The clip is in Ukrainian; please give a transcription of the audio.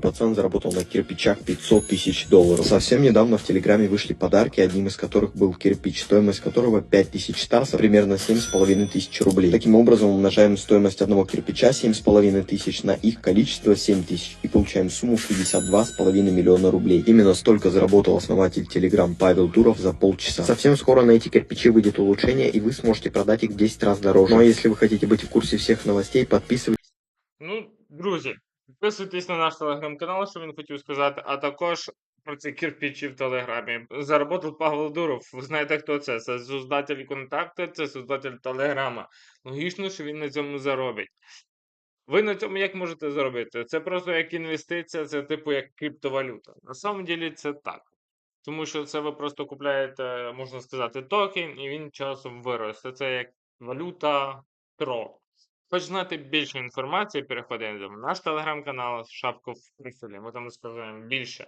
что пацан заработал на кирпичах 500 тысяч долларов. Совсем недавно в Телеграме вышли подарки, одним из которых был кирпич, стоимость которого 5000 стасов, примерно 7,5 тысяч рублей. Таким образом, умножаем стоимость одного кирпича 7,5 тысяч на их количество 7 тысяч и получаем сумму в 52,5 миллиона рублей. Именно столько заработал основатель Телеграм Павел Дуров за полчаса. Совсем скоро на эти кирпичи выйдет улучшение, и вы сможете продать их в 10 раз дороже. Ну а если вы хотите быть в курсе всех новостей, подписывайтесь. Ну, друзі, підписуйтесь на наш телеграм-канал, що він хотів сказати, а також про ці кирпичі в телеграмі. Заработав Павло Дуров. Ви знаєте, хто це? Це создатель контакту, це создатель телеграма. Логічно, що він на цьому заробить. Ви на цьому як можете заробити? Це просто як інвестиція, це типу як криптовалюта. На самом ділі це так. Тому що це ви просто купляєте, можна сказати, токен, і він часом виросте. Це як валюта ТРО. Хоч знати більше інформації, переходимо на наш телеграм-канал, шапку в профілі. Ми там розповідаємо більше.